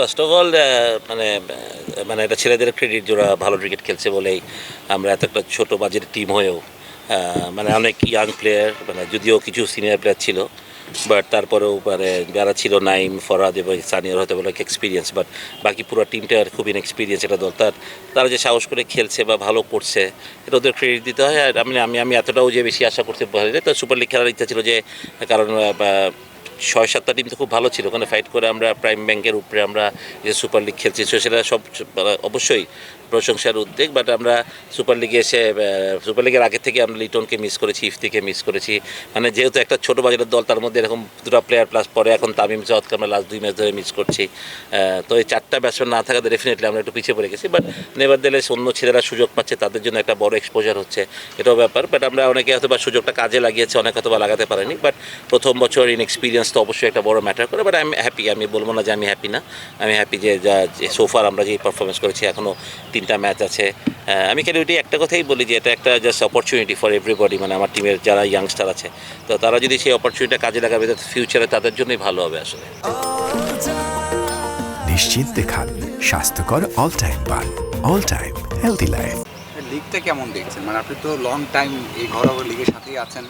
First of all মানে মানে এটা ছেলেদের ক্রেডিট যারা ভালো ক্রিকেট খেলছে বলেই আমরা এত একটা ছোটো বাজেট টিম হয়েও মানে অনেক ইয়াং প্লেয়ার মানে যদিও কিছু সিনিয়র প্লেয়ার ছিল বাট তারপরেও মানে যারা ছিল নাইম, ফরাদ এবং সানিয়ার হতে বলে এক্সপিরিয়েন্স বাট বাকি পুরো টিমটার খুব ইনএক্সপিরিয়েন্স একটা দল। তার, তারা যে সাহস করে খেলছে বা ভালো করছে, এটা ওদের ক্রেডিট দিতে হয়, আর আমি আমি আমি এতটাও যে বেশি আশা করতে পারি তো সুপার লিগ খেলার ইচ্ছা ছিল যে, কারণ ছয় সাতটা টিম তো খুব ভালো ছিল। ওখানে ফাইট করে আমরা প্রাইম ব্যাংকের উপরে আমরা যে সুপার লিগ খেলছি সেটা সব, অবশ্যই প্রশংসার উদ্বেগ বাট আমরা সুপার লিগে এসে সুপার লিগের আগে থেকে আমরা লিটনকে মিস করেছি ইফতিকে মিস করেছি। মানে যেহেতু একটা ছোটো বাজারের দল, তার মধ্যে এরকম দুটো প্লেয়ার প্লাস পরে এখন তামিম জাওয়াতকে আমরা লাস্ট দুই ম্যাচ ধরে মিস করছি। তো এই চারটা ব্যাটসম্যান না থাকাতে ডেফিনেটলি আমরা একটু পিছিয়ে পড়ে গেছি বাট নেবার দিলে অন্য ছেলেরা সুযোগ পাচ্ছে, তাদের জন্য একটা বড় এক্সপোজার হচ্ছে, এটাও ব্যাপার। বাট আমরা অনেকে হয়তো বা সুযোগটা কাজে লাগিয়েছে, অনেক হয়তো বা লাগাতে পারেনি বাট প্রথম বছর ইনএক্সপিরিয়েন্স তো অবশ্যই একটা বড় ম্যাটার করে বাট আমি হ্যাপি আমি বলব না যে আমি হ্যাপি না। আমি হ্যাপি যে যা, যে সোফার আমরা যে পারফরমেন্স করেছি এখনও তিনটা ম্যাচ আছে। আমি কেন ওইটি একটা কথাই বলি যে এটা একটা জাস্ট অপরচুনিটি ফর এভরিবডি মানে আমার টিমের যারা ইয়াংস্টার আছে। তো তারা যদি সেই অপরচুনিটিটা কাজে লাগাবে তো ফিউচারে তাদের জন্যই ভালো হবে আসলে। নিশ্চিন্তে খান স্বাস্থ্যকর অল টাইম পান অল টাইম হেলদি লাইফ লিগটা কেমন দেখছেন? মানে আপনি তো লং টাইম এই ঘরোয়া লিগের সাথেই আছেন।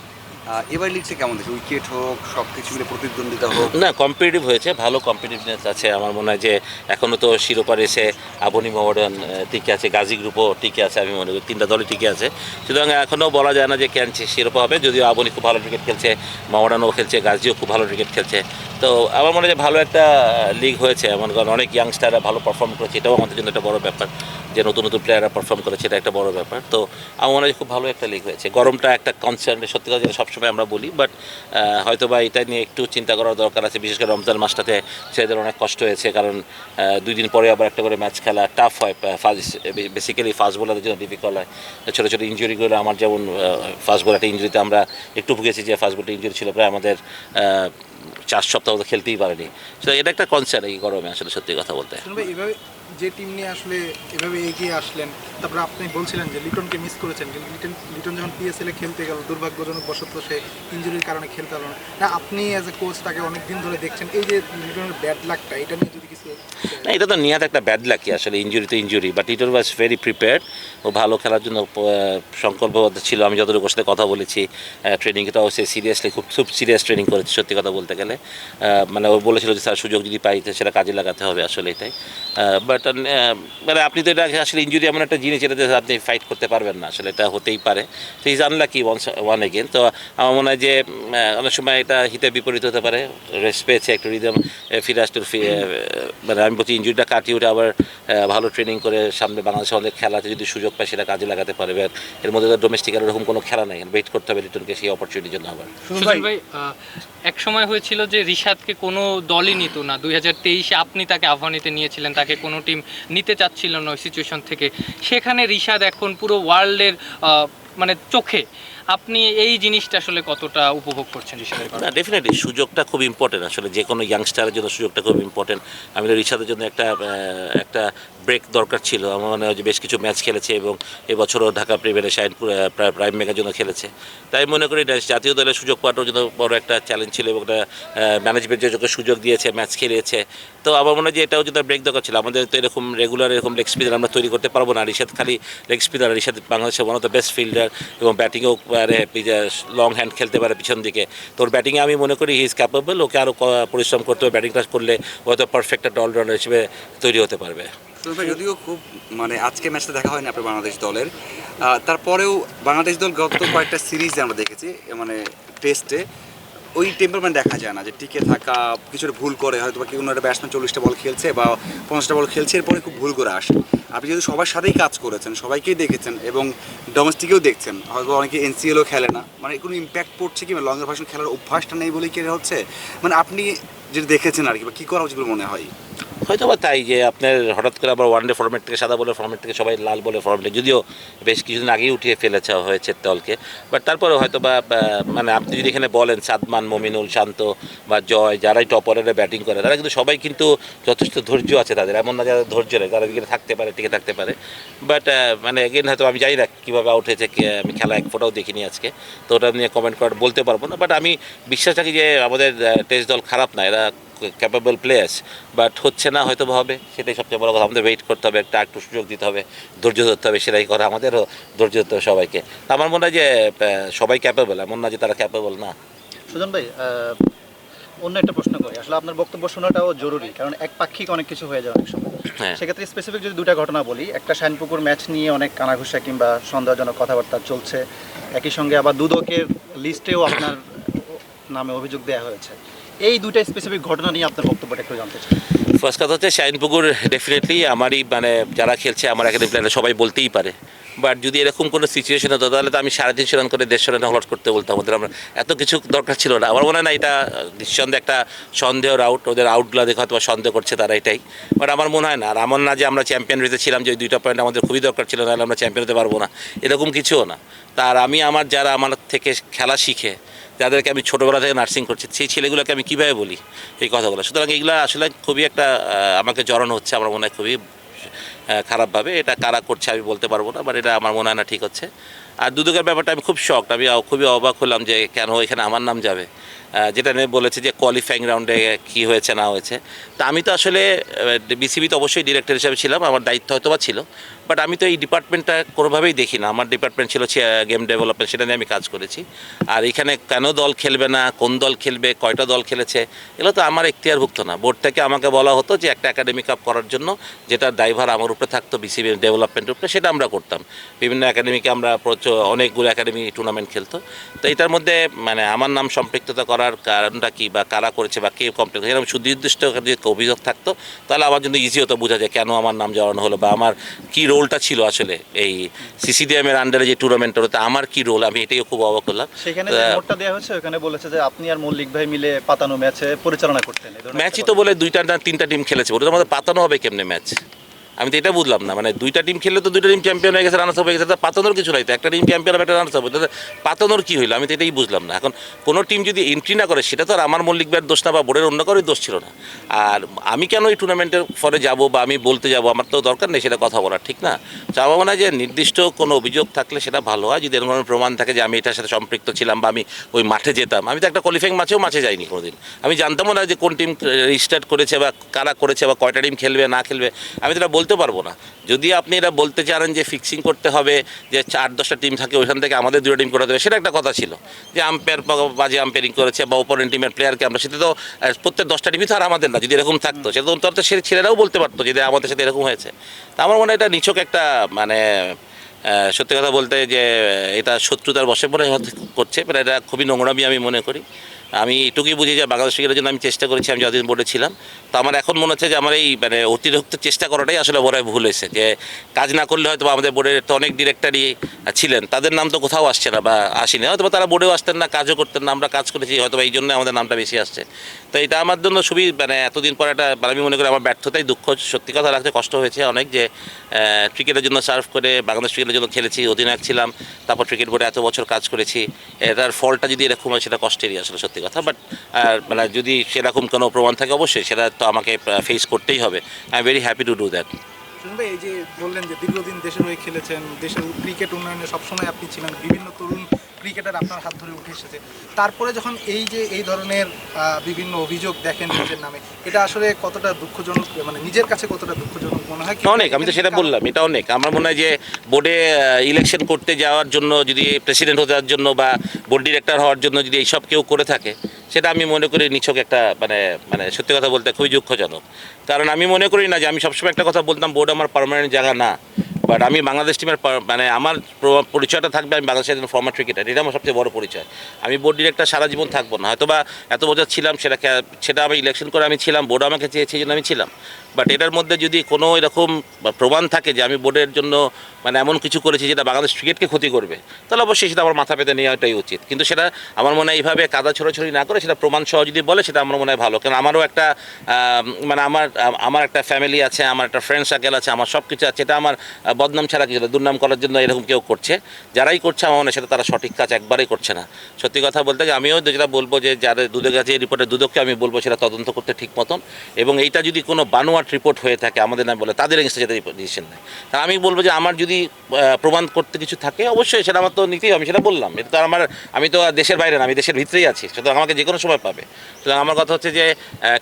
এবার লিগটা কেমন দেখছেন উইকেট হোক সব কিছু মিলে প্রতিদ্বন্দ্বিতা হোক। না কম্পিটিটিভ হয়েছে, ভালো কম্পিটিটিভনেস আছে। আমার মনে হয় যে এখনও তো শিরোপা রেসে আবনি মডার্ন টিকে আছে, গাজী গ্রুপও টিকে আছে, আমি মনে করি। তিনটা দলই টিকে আছে। সুতরাং এখনও বলা যায় না যে কেন শিরোপা হবে। যদিও আবনি খুব ভালো ক্রিকেট খেলছে মডার্নও খেলছে, গাজীও খুব ভালো ক্রিকেট খেলছে। তো আমার মনে হয় যে ভালো একটা লিগ হয়েছে। মনে করেন অনেক ইয়াংস্টাররা ভালো পারফর্ম করেছে, এটাও আমাদের জন্য একটা বড় ব্যাপার। যে নতুন নতুন প্লেয়াররা পারফর্ম করেছে, এটা একটা বড় ব্যাপার। তো আমার মনে হয় খুব ভালো একটা লিগ হয়েছে। গরমটা একটা কনসার্ন সত্যি কথা যেটা সবসময় আমরা বলি বাট হয়তো বা এটা নিয়ে একটু চিন্তা করার দরকার আছে। বিশেষ করে রমজান মাসটাতে ছেলেদের অনেক কষ্ট হয়েছে, কারণ দুই দিন পরে আবার একটা করে ম্যাচ খেলা টাফ হয় ফাস্ট বেসিক্যালি ফাস্ট বোলারদের জন্য ডিফিকাল্ট হয়। ছোটো ছোটো ইঞ্জুরিগুলো আমার যেমন ফাস্ট বল একটা ইঞ্জুরিতে আমরা একটু ভুগেছি যে ফাস্ট বলটা ইঞ্জুরি ছিল প্রায় আমাদের চার সপ্তাহ তো খেলতেই পারেনি। তো এটা একটা কনসার্ন এই গরমে আসলে সত্যি কথা বলতে। যে টিম নিয়ে আসলে এভাবে এগিয়ে আসলেন, তারপরে আপনি বলছিলেন যে লিটনকে মিস করেছেন লিটন লিটন যখন পিএসএলে খেলতে গেল, দুর্ভাগ্যজনক বশত সে ইঞ্জুরির কারণে খেলতে পারল না। না, আপনি অ্যাজ এ কোচ তাকে অনেকদিন ধরে দেখছেন, এই যে লিটনের ব্যাড লাকটা এটা নিয়ে যদি কিছু না এটা তো নিহাত একটা ব্যাড লাকি আসলে ইঞ্জুরি তো injury but it was very prepared ও ভালো খেলার জন্য সংকল্পবদ্ধ ছিল আমি যতটুকু সাথে কথা বলেছি ট্রেনিংটাও সে সিরিয়াসলি খুব খুব সিরিয়াস ট্রেনিং করেছে সত্যি কথা বলতে গেলে। মানে ও বলেছিল যে স্যার সুযোগ যদি পাই সেটা কাজে লাগাতে হবে আসলে এটাই। বাট মানে আপনি তো এটা আসলে ইঞ্জুরি এমন একটা জিনিস এটাতে আপনি ফাইট করতে পারবেন না আসলে এটা হতেই পারে। তো is unlucky one one again তো আমার মনে হয় যে অনেক সময় এটা হিতে বিপরীত হতে পারে রেস্ট পেয়েছে একটু রিদম ফিরে আসতে ফি- আহ, মানে আমি বলছি ইঞ্জুরিটা কাটিয়ে উঠে আবার ভালো ট্রেনিং করে সামনে বাংলাদেশের অনেক খেলাতে যদি সুযোগ পায় সেটা কাজে লাগাতে পারবে আর এর মধ্যে তো ডোমেস্টিক আর এরকম কোনো খেলা নেই ওয়েট করতে হবে রিটনকে সেই অপরচুনিটির জন্য আবার। ভাই এক সময় হয়েছিল যে রিশাদকে কোনো দলই নিত না। দুই হাজার তেইশে আপনি তাকে আহ্বানিতে নিয়েছিলেন তাকে কোনো টিম নিতে চাচ্ছিল না ওই সিচুয়েশন থেকে। সেখানে রিশাদ এখন পুরো ওয়ার্ল্ডের মানে চোখে। আপনি এই জিনিসটা আসলে কতটা উপভোগ করছেন কথা না ডেফিনেটলি সুযোগটা খুব ইম্পর্টেন্ট আসলে যে কোনো ইয়াংস্টারের জন্য সুযোগটা খুব ইম্পর্টেন্ট আমি তো রিশাদের জন্য একটা একটা ব্রেক দরকার ছিল। আমার মনে হয় যে বেশ কিছু ম্যাচ খেলেছে এবং এবছরও ঢাকা প্রিমিয়ারে শাইনপুর প্রাইম মেগার জন্য খেলেছে। তাই মনে করি জাতীয় দলের সুযোগ পাওয়াটার জন্য বড় একটা চ্যালেঞ্জ ছিল এবং একটা ম্যানেজমেন্ট যে সুযোগ দিয়েছে ম্যাচ খেলিয়েছে তো আমার মনে হয় যে এটাও যদি ব্রেক দরকার ছিল। আমাদের তো এরকম রেগুলার এরকম লেগ স্পিনার আমরা তৈরি করতে পারব না। রিশাদ খালি লেগ স্পিনার রিশাদ বাংলাদেশের one of the best fielder এবং ব্যাটিংয়েও পারে লং হ্যান্ড খেলতে পারে পিছন দিকে। তোর ব্যাটিংয়ে আমি মনে করি হি ইজ ক্যাপেবল ওকে আরও পরিশ্রম করতে হবে ব্যাটিং ক্লাস করলে হয়তো পারফেক্ট একটা অলরাউন্ডার হিসেবে তৈরি হতে পারবে। যদিও খুব মানে আজকে ম্যাচটা দেখা হয়নি আপনার বাংলাদেশ দলের তারপরেও বাংলাদেশ দল গত কয়েকটা সিরিজ আমরা দেখেছি মানে টেস্টে ওই টেম্পারমেন্ট দেখা যায় না যে টিকে থাকা, কিছুটা ভুল করে হয়তো বা কোনো একটা ব্যাটসম্যান চল্লিশটা বল খেলছে বা পঞ্চাশটা বল খেলছে, এরপরে খুব ভুল করে আসে। আপনি যেহেতু সবার সাথেই কাজ করেছেন, সবাইকেই দেখেছেন এবং ডোমেস্টিকেও দেখছেন হয়তো অনেকে এনসিএলও খেলে না মানে কোনো ইম্প্যাক্ট পড়ছে কি? লঙ্গার ভার্সন খেলার অভ্যাসটা নেই বলেই কি হচ্ছে? মানে আপনি যেটা দেখেছেন আর কি, বা কী করা উচিত মনে হয়? হয়তো বা তাই যে আপনার হঠাৎ করে আবার ওয়ান ডে ফর্মেট থেকে সাদা বলে ফর্মেট থেকে সবাই লাল বলে ফর্মেটে যদিও বেশ কিছুদিন আগেই উঠিয়ে ফেলেছে হয়েছে দলকে। বাট তারপরে হয়তো বা মানে আপনি যদি এখানে বলেন সাদমান, মমিনুল, শান্ত বা জয় যারাই টপ অর্ডারে ব্যাটিং করে, তারা কিন্তু সবাই কিন্তু যথেষ্ট ধৈর্য আছে তাদের। এমন না যারা ধৈর্য নেই, তারা উইকেটে থাকতে পারে, টিকে থাকতে পারে। বাট মানে এগেন হয়তো আমি জানি না কীভাবে আউট হয়েছে আমি খেলা এক ফোটাও দেখিনি আজকে। তো ওটা নিয়ে কমেন্ট করার বলতে পারব না। বাট আমি বিশ্বাস রাখি যে আমাদের টেস্ট দল খারাপ না। এরা ক্যাপেবল প্লেয়ার্স বাট হচ্ছে না হয়তো হবে। সেটাই সবচেয়ে বড় কথা। আমাদের ওয়েট করতে হবে একটা একটু সুযোগ দিতে হবে ধৈর্য ধরতে হবে সেটাই করা আমাদেরও ধৈর্য ধরতে হবে সবাইকে। আমার মনে হয় যে সবাই ক্যাপেবল এমন না যে তারা ক্যাপেবল না। সুজন ভাই অন্য একটা প্রশ্ন করি। আসলে আপনার বক্তব্য শোনাটাও জরুরি কারণ এক পাক্ষিক অনেক কিছু হয়ে যায় অনেক সময়। হ্যাঁ। সেক্ষেত্রে স্পেসিফিক যদি দুটা ঘটনা বলি একটা শাইনপুকুর ম্যাচ নিয়ে অনেক কানাঘুষা কিংবা সন্দেহজনক কথাবার্তা চলছে। একই সঙ্গে আবার দুদকের লিস্টেও আপনার নামে অভিযোগ দেওয়া হয়েছে। এই দুটা স্পেসিফিক ঘটনা নিয়ে আপনার বক্তব্যটা একটু জানতে চাই। ফার্স্ট কথা হচ্ছে শাইনপুকুর ডেফিনেটলি আমারই মানে যারা খেলছে, আমার একাডেমি প্লেয়াররা সবাই বলতেই পারে। বাট যদি এরকম কোনো সিচুয়েশন হতো, তাহলে তো আমি সাড়ে তিনশো রান করে দেড়শো রান হলট করতে বলতাম। ওদের আমরা এত কিছু দরকার ছিল না। আমার মনে হয় না এটা নিঃসন্দেহে একটা সন্দেহের আউট ওদের আউটগুলো দেখে হয়তো সন্দেহ করছে তারা এটাই। বাট আমার মনে হয় না। আর আমার না যে আমরা চ্যাম্পিয়ন রেতে ছিলাম যে ওই দুইটা পয়েন্ট আমাদের খুবই দরকার ছিল, নাহলে আমরা চ্যাম্পিয়ন হতে পারব না। এরকম কিছুও না। তার আমি, আমার যারা আমার থেকে খেলা শিখে যাদেরকে আমি ছোটোবেলা থেকে নার্সিং করছি, সেই ছেলেগুলোকে আমি কীভাবে বলি এই কথাগুলো? সুতরাং এগুলো আসলে খুবই একটা আমাকে জড়ানো হচ্ছে, আমার মনে হয় খুবই খারাপভাবে। এটা কারা করছে আমি বলতে পারব না বাট এটা আমার মনে হয় না ঠিক হচ্ছে। আর দুদকের ব্যাপারটা আমি খুব শখ আমি খুবই অবাক হলাম যে কেন এখানে আমার নাম যাবে? যেটা নিয়ে বলেছে যে কোয়ালিফাইং রাউন্ডে কী হয়েছে, না হয়েছে। তা আমি তো আসলে বিসিবিতে অবশ্যই ডিরেক্টর হিসেবে ছিলাম, আমার দায়িত্ব হয়তো বা ছিল। বাট আমি তো এই ডিপার্টমেন্টটা কোনোভাবেই দেখি না আমার ডিপার্টমেন্ট ছিল গেম ডেভেলপমেন্ট সেটা নিয়ে আমি কাজ করেছি। আর এখানে কেন দল খেলবে না, কোন দল খেলবে, কয়টা দল খেলেছে, এগুলো তো আমার এখতিয়ারভুক্ত না। বোর্ড থেকে আমাকে বলা হতো যে একটা একাডেমি কাপ করার জন্য যেটা ড্রাইভার আমার উপরে থাকতো বিসিবি ডেভেলপমেন্টের উপরে, সেটা আমরা করতাম। বিভিন্ন একাডেমিকে আমরা অনেকগুলো একাডেমি টুর্নামেন্ট খেলতো। তো এটার মধ্যে মানে আমার নাম সম্পৃক্ততা করার কারণটা কি বা কারা করেছে বা কে কমপ্লিট এরকম সুনির্দিষ্ট যদি অভিযোগ থাকতো তাহলে আমার জন্য ইজি হতো বোঝা যায় কেন আমার নাম জড়ানো হলো বা আমার কি রোলটা ছিল আসলে এই সিসিডিএমের আন্ডারে যে টুর্নামেন্ট হতো আমার কি রোল আমি এটাই খুব অবাক হলাম। সেখানে নোটটা দেওয়া হয়েছে ওখানে বলেছে যে আপনি আর মল্লিক ভাই মিলে পাতানো ম্যাচে পরিচালনা করতেন। ম্যাচই তো বলে দুইটা না তিনটা টিম খেলেছে। তো আমাদের পাতানো হবে কেমনে ম্যাচ আমি তো এটা বুঝলাম না। মানে দুইটা টিম খেললে তো দুইটা টিম চ্যাম্পিয়ন হয়ে গেছে রানার্স হয়ে গেছে পাতানোর কিছু নাই তো। একটা টিম চ্যাম্পিয়ন হবে, একটা রানার্স হবে। পাতানোর কী হইল? আমি তো এটাই বুঝলাম না। এখন কোনো টিম যদি এন্ট্রি না করে, সেটা তো আর আমার মল্লিক ব্যাট দোষ না বা বোর্ডের অন্য কারোর দোষ ছিল না। আর আমি কেন এই টুর্নামেন্টের ফরে যাব বা আমি বলতে যাব? আমার তো দরকার নেই সেটা কথা বলার, ঠিক না? আমার মনে যে নির্দিষ্ট কোনো অভিযোগ থাকলে সেটা ভালো হয়। যদি এরকম প্রমাণ থাকে যে আমি এটার সাথে সম্পৃক্ত ছিলাম বা আমি ওই মাঠে যেতাম। আমি তো একটা কোয়ালিফাইং ম্যাচেও মাঠে যাইনি কোনোদিন। আমি জানতামও না যে কোন টিম রেজিস্টার্ট করেছে বা কারা করেছে বা কয়টা টিম খেলবে, না খেলবে। আমি তো বলতে পারব না। যদি আপনি এটা বলতে চান যে ফিক্সিং করতে হবে, যে চার দশটা টিম থাকে, ওইখান থেকে আমাদের দুটো টিম করাতে হবে সেটা একটা কথা ছিল। যে আম্পায়ার বাজে আম্পায়ারিং করেছে বা ওপরেন্ট টিমের প্লেয়ারকে আমরা, সেটা তো প্রত্যেক দশটা টিমই তো আর আমাদের না, যদি এরকম থাকতো। সেটা তো অন্তত সে, ছেলেরাও বলতে পারতো যদি আমাদের সাথে এরকম হয়েছে। তা আমার মনে হয় এটা নিছক একটা মানে সত্যি কথা বলতে যে, এটা শত্রুতার বসে মনে করছে এটা খুবই নোংরামি আমি মনে করি। আমি এটুকুই বুঝি যে বাংলাদেশ ক্রিকেটের জন্য আমি চেষ্টা করেছি, আমি যতদিন বোর্ডে ছিলাম। তো আমার এখন মনে হচ্ছে যে আমার এই মানে অতিরিক্ত চেষ্টা করাটাই আসলে বড় ভুল হয়েছে, যে কাজ না করলে হয়তো আমাদের বোর্ডের তো অনেক ডিরেক্টরই ছিলেন, তাদের নাম তো কোথাও আসছে না বা আসেনি। হয়তো তারা বোর্ডেও আসতেন না, কাজও করতেন না, আমরা কাজ করেছি হয়তো এই জন্য আমাদের নামটা বেশি আসছে। তো এটা আমার জন্য খুবই মানে এতদিন পর একটা মানে আমি মনে করি আমার ব্যর্থতাই দুঃখ, সত্যি কথা রাখতে কষ্ট হয়েছে অনেক যে ক্রিকেটের জন্য সার্ভ করে, বাংলাদেশ ক্রিকেটের জন্য খেলেছি, অধিনায়ক ছিলাম, তারপর ক্রিকেট বোর্ডে এত বছর কাজ করেছি এটার ফলটা যদি এরকম হয় সেটা কষ্টেরই আসলে সত্যি কথা বাট আর মানে যদি সেরকম কোনো প্রমাণ থাকে অবশ্যই, সেটা তো আমাকে ফেস করতেই হবে I am very happy to do that এই যে বললেন যে দীর্ঘদিন দেশের হয়ে খেলেছেন, দেশের ক্রিকেট উন্নয়নে সবসময় আপনি ছিলেন, বিভিন্ন তরুণ ক্রিকেটার আপনার হাত ধরে উঠে এসেছে। তারপরে যখন এই যে এই ধরনের বিভিন্ন অভিযোগ দেখেন নিজের নামে, এটা আসলে কতটা দুঃখজনক মানে নিজের কাছে কতটা দুঃখজনক মনে হয়? অনেক, আমি তো সেটা বললাম, এটা অনেক। আমার মনে হয় যে বোর্ডে ইলেকশন করতে যাওয়ার জন্য যদি প্রেসিডেন্ট হতে জন্য বা বোর্ড ডিরেক্টর হওয়ার জন্য যদি এইসব কেউ করে থাকে, সেটা আমি মনে করি নিছক একটা মানে মানে সত্যি কথা বলতে খুবই দুঃখজনক। কারণ আমি মনে করি না যে আমি সবসময় একটা কথা বলতাম, বোর্ড আমার পার্মানেন্ট জায়গা না। বাট আমি বাংলাদেশ টিমের মানে আমার পরিচয়টা থাকবে আমি বাংলাদেশের একজন ফর্মার ক্রিকেটার এটা আমার সবচেয়ে বড় পরিচয়। আমি বোর্ড ডিরেক্টর সারা জীবন থাকব না হয়তো বা এত বছর ছিলাম সেটা সেটা আমি ইলেকশন করে আমি ছিলাম বোর্ড আমাকে চেয়েছে জন্য আমি ছিলাম। বাট এটার মধ্যে যদি কোনো এরকম প্রমাণ থাকে যে আমি বোর্ডের জন্য মানে এমন কিছু করেছি যেটা বাংলাদেশ ক্রিকেটকে ক্ষতি করবে, তাহলে অবশ্যই সেটা আমার মাথা পেতে নেওয়াটাই উচিত। কিন্তু সেটা আমার মনে হয় এইভাবে কাদা ছড়াছড়ি না করে সেটা প্রমাণ সহ যদি বলে, সেটা আমার মনে হয় ভালো। কারণ আমারও একটা মানে আমার আমার একটা ফ্যামিলি আছে, আমার একটা ফ্রেন্ড সার্কেল আছে, আমার সব কিছু আছে, এটা আমার বদনাম ছাড়া কিছু দুর্নাম করার জন্য এরকম কেউ করছে। যারাই করছে, আমার মনে সেটা তারা সঠিক কাজ একবারেই করছে না। সত্যি কথা বলতে যে আমিও যেটা বলব যে যারা দুধের কাছে এই রিপোর্টের দুদককে আমি বলব সেটা তদন্ত করতে ঠিক মতন। এবং এইটা যদি কোনো বানোয়াট রিপোর্ট হয়ে থাকে, আমাদের না বলে, তাদের এগেন্সে যেটা ডিসিশন নেয়। তা আমি বলব যে, আমার যদি যদি প্রমাণ করতে কিছু থাকে, অবশ্যই সেটা আমার তো নিতেই আমি সেটা বললাম। এটা তো আমার, আমি তো দেশের বাইরে না, আমি দেশের ভিতরেই আছি, সুতরাং আমাকে যে কোনো সময় পাবে। সুতরাং আমার কথা হচ্ছে যে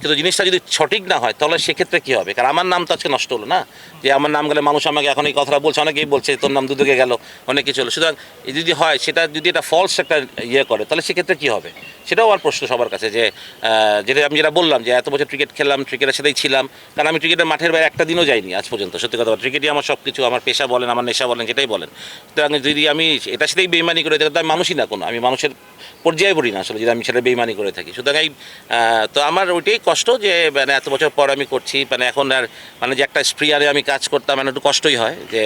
কিন্তু জিনিসটা যদি সঠিক না হয়, তাহলে সেক্ষেত্রে কী হবে? কারণ আমার নাম তো আজকে নষ্ট হলো না। যে আমার নাম গেলে মানুষ আমাকে এখন এই কথাটা বলছে, অনেকেই বলছে, তোর নাম দুদকে গেল অনেক কিছু হলো। সুতরাং যদি হয়, সেটা যদি এটা ফলস একটা ইয়ে করে, তাহলে সেক্ষেত্রে কী হবে? সেটাও আমার প্রশ্ন সবার কাছে যে যেটা আমি যেটা বললাম যে, এত বছর ক্রিকেট খেললাম ক্রিকেটের সাথেই ছিলাম, কারণ আমি ক্রিকেটের মাঠের বাইরে একটা দিনও যাইনি আজ পর্যন্ত, সত্যি কথা ক্রিকেটই আমার সব কিছু আমার পেশা বলেন, আমার নেশা বলেন, যেটাই বলেন। সুতরাং যদি আমি এটার সাথেই বেইমানি করে থাকি, তো আমি মানুষই না কোনো, আমি মানুষের পর্যায়ে পড়ি না আসলে, যদি আমি সেটা বেইমানি করে থাকি। সুতরাং এই তো আমার ওইটাই কষ্ট যে মানে এত বছর পর আমি করছি মানে এখন আর মানে যে একটা স্প্রিয়ারে আমি কাজ করতাম মানে একটু কষ্টই হয় যে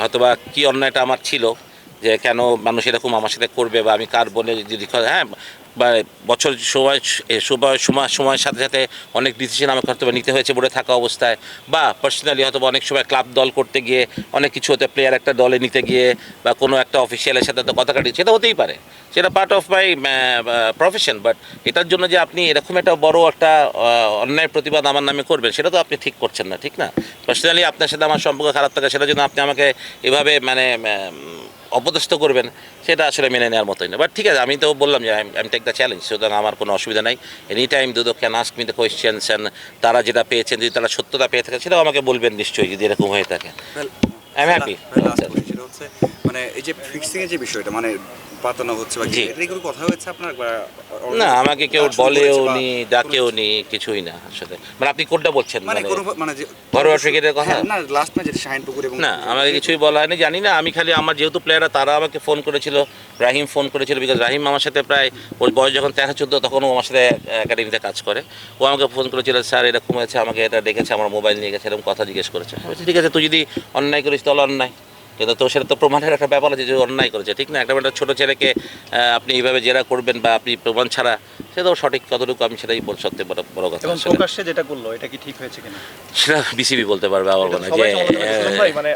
হয়তোবা কী অন্যায়টা আমার ছিল। যে কেন মানুষ এরকম আমার সাথে করবে বা আমি কার বলে যদি হ্যাঁ বা বছর সময় সময় সময় সময়ের সাথে সাথে অনেক ডিসিশন আমাকে হয়তো নিতে হয়েছে বলে থাকা অবস্থায় বা পার্সোনালি হয়তো অনেক সময় ক্লাব দল করতে গিয়ে অনেক কিছু হতে প্লেয়ার একটা দলে নিতে গিয়ে বা কোনো একটা অফিসিয়ালের সাথে তো কথা কাটি সেটা হতেই পারে। সেটা part of my profession but এটার জন্য যে আপনি এরকম একটা বড় একটা অন্যায় প্রতিবাদ আমার নামে করবেন, সেটা তো আপনি ঠিক করছেন না, ঠিক না? পার্সোনালি আপনার সাথে আমার সম্পর্ক খারাপ থাকে সেটার জন্য আপনি আমাকে এভাবে মানে অপদস্থ করবেন সেটা আসলে মেনে নেওয়ার মতোই না। বাট ঠিক আছে আমি তো বললাম যে আমি টেক দ্য চ্যালেঞ্জ সুতরাং আমার কোনো অসুবিধা নাই। Any time Dudok can ask me the questions and তারা যেটা পেয়েছেন যদি তারা সত্যতা পেয়ে থাকে সেটাও আমাকে বলবেন নিশ্চয়ই যদি এরকম হয়ে থাকে। সেটা হচ্ছে মানে এই যে ফিক্সিংয়ের যে বিষয়টা মানে পাতানো হচ্ছে জি। কথা হয়েছে আপনার না আমাকে কেউ বলেও নি ডাকেও নি কিছুই না আসলে। মানে আপনি কোনটা বলছেন? মানে মানে মানে ঘরোয়া ক্রিকেটের কথা? হ্যাঁ, না লাস্ট ম্যাচে শাহিনপুকুর এবং না আমাকে কিছুই বলা হয়নি জানি না আমি খালি আমার যেহেতু প্লেয়াররা তারা আমাকে ফোন করেছিল রাহিম ফোন করেছিল বিকজ রাহিম আমার সাথে প্রায় ওর বয়স যখন তেরো চোদ্দ তখন ও আমার সাথে একাডেমিতে কাজ করে। ও আমাকে ফোন করেছিল স্যার এরকম হয়েছে আমাকে এটা দেখেছে আমার মোবাইল নিয়ে গেছে এরকম কথা জিজ্ঞেস করেছে। ঠিক আছে তুই যদি অন্যায় করিস তাহলে অন্যায়। কিন্তু তো সেটা তো প্রমাণের একটা ব্যাপার আছে যে অন্যায় করেছে, ঠিক না? একটা ছোটো ছেলেকে আপনি এইভাবে জেরা করবেন বা আপনি প্রমাণ ছাড়া সেটাও সঠিক কতটুকু আমি সেটাই সত্যি বড় কথা। এবং। প্রকাশ্যে যেটা করল এটা কি ঠিক হয়েছে কিনা? সেটা বিসিবি বলতে পারবে আমার মনে যে ভাই, মানে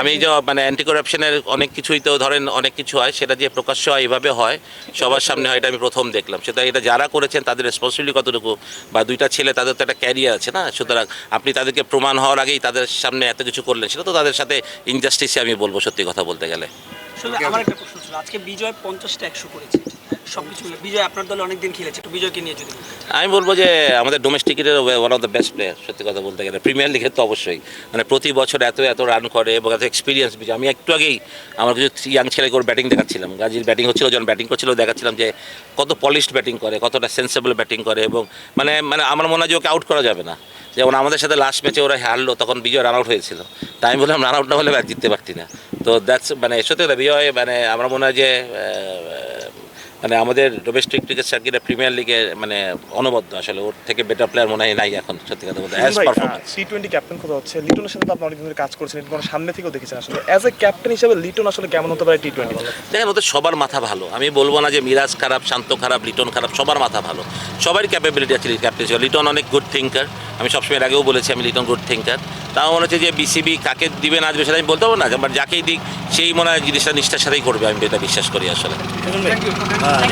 আমি যে মানে অ্যান্টি করাপশনের অনেক কিছুই তো ধরেন অনেক কিছু হয় সেটা যে প্রকাশ্য হয় এইভাবে হয় সবার সামনে হয় এটা আমি প্রথম দেখলাম। সেটা এটা যারা করেছেন তাদের রেসপন্সিবিলিটি কতটুকু? বা দুইটা ছেলে তাদের তো একটা ক্যারিয়ার আছে না? সুতরাং আপনি তাদেরকে প্রমাণ হওয়ার আগেই তাদের সামনে এত কিছু করলেন সেটা তো তাদের সাথে ইনজাস্টিসে আমি বলব সত্যি কথা বলতে গেলে। আসলে আমার একটা প্রশ্ন ছিল। আজকে বিজয় পঞ্চাশটা একশো করেছে। সব কিছু বিজয় আপনার দলে অনেকদিন খেলেছে একটু বিজয়কে নিয়ে যদি আমি বলব যে আমাদের ডোমেস্টিকের one of the best player সত্যি কথা বলতে গেলে। প্রিমিয়ার লিগের তো অবশ্যই। মানে প্রতি বছর এত এত রান করে এবং এত এক্সপিরিয়েন্স বিজয়। আমি একটু আগেই আমার কিছু ইয়াং ছেলেকে ওর ব্যাটিং দেখাচ্ছিলাম। গাজীর ব্যাটিং হচ্ছিল যখন ব্যাটিং করছিল দেখাচ্ছিলাম যে কত পলিশড ব্যাটিং করে কতটা সেন্সেবল ব্যাটিং করে এবং মানে মানে আমার মনে হয় যে ওকে আউট করা যাবে না। যেমন আমাদের সাথে লাস্ট ম্যাচে ওরা হারলো তখন বিজয় রান আউট হয়েছিল। তাই আমি বললাম রান আউট না হলে ম্যাচ জিততে পারতি না। তো দ্যাটস মানে সত্যি কথা বিজয় মানে আমার মনে হয় যে মানে আমাদের ডোমেস্টিক ক্রিকেট সার্কিটের প্রিমিয়ার লিগে মানে অনবদ্য আসলে। ওর থেকে বেটার প্লেয়ার মনে হয় নাই এখন সত্যি কথা বলতে as performance T twenty captain কথা হচ্ছে? লিটনের সাথে তো আপনি অনেকদিন ধরে কাজ করছেন লিটন সামনে থেকেও দেখেছেন আসলে। অ্যাজ এ ক্যাপ্টেন হিসেবে লিটন আসলে কেমন হতে পারে টি টোয়েন্টি দেখেন ওদের সবার মাথা ভালো। আমি বলব না যে মিরাজ খারাপ শান্ত খারাপ লিটন খারাপ সবার মাথা ভালো। সবার ক্যাপাবিলিটি আছে ক্যাপ্টেন লিটন অনেক গুড থিঙ্কার আমি সবসময় আগেও বলেছি আমি লিটন গুড থিঙ্কার তাও মনে হচ্ছে যে বিসিবি কাকে দিবে না আসবে সেটা আমি বলতে পারব না বাট যাকেই দিক সেই মনে হয় জিনিসটা নিষ্ঠার সাথেই করবে আমি এটা বিশ্বাস করি আসলে।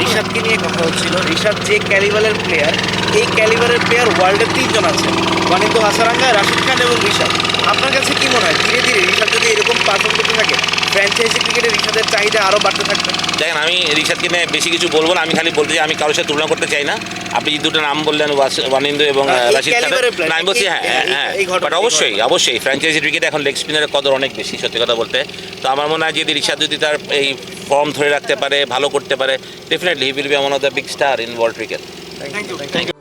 ঋষাদকে নিয়ে কথা হচ্ছিল। ঋষভ যে ক্যালিবালের প্লেয়ার এই ক্যালিবারের প্লেয়ার ওয়ার্ল্ডের তিনজন আছে। ওয়ানিন্দু হাসারাঙ্গা রাশিদ খান এবং ঋষাদ আপনার কাছে কি মনে হয়? ধীরে ধীরে ঋষাদ যদি এরকম পারফর্ম করতে থাকে ফ্র্যাঞ্চাইজি ক্রিকেটে ঋষাদের চাহিদা আরও বাড়তে থাকবে? দেখেন আমি রিশাদকে নিয়ে বেশি কিছু বলব না। আমি খালি বলতে চাই আমি কারোর সাথে তুলনা করতে চাই না। আপনি যে দুটো নাম বললেন ওয়ানিন্দু এবং হ্যাঁ, রাশিদ খান না আমি বলছি হ্যাঁ হ্যাঁ হ্যাঁ বাট অবশ্যই অবশ্যই ফ্র্যাঞ্চাইজি ক্রিকেটে এখন লেগ স্পিনারের কদর অনেক বেশি সত্যি কথা বলতে। তো আমার মনে হয় যদি রিশাদ যদি তার এই ফর্ম ধরে রাখতে পারে ভালো করতে পারে definitely he will be one of the big star in world cricket thank you thank you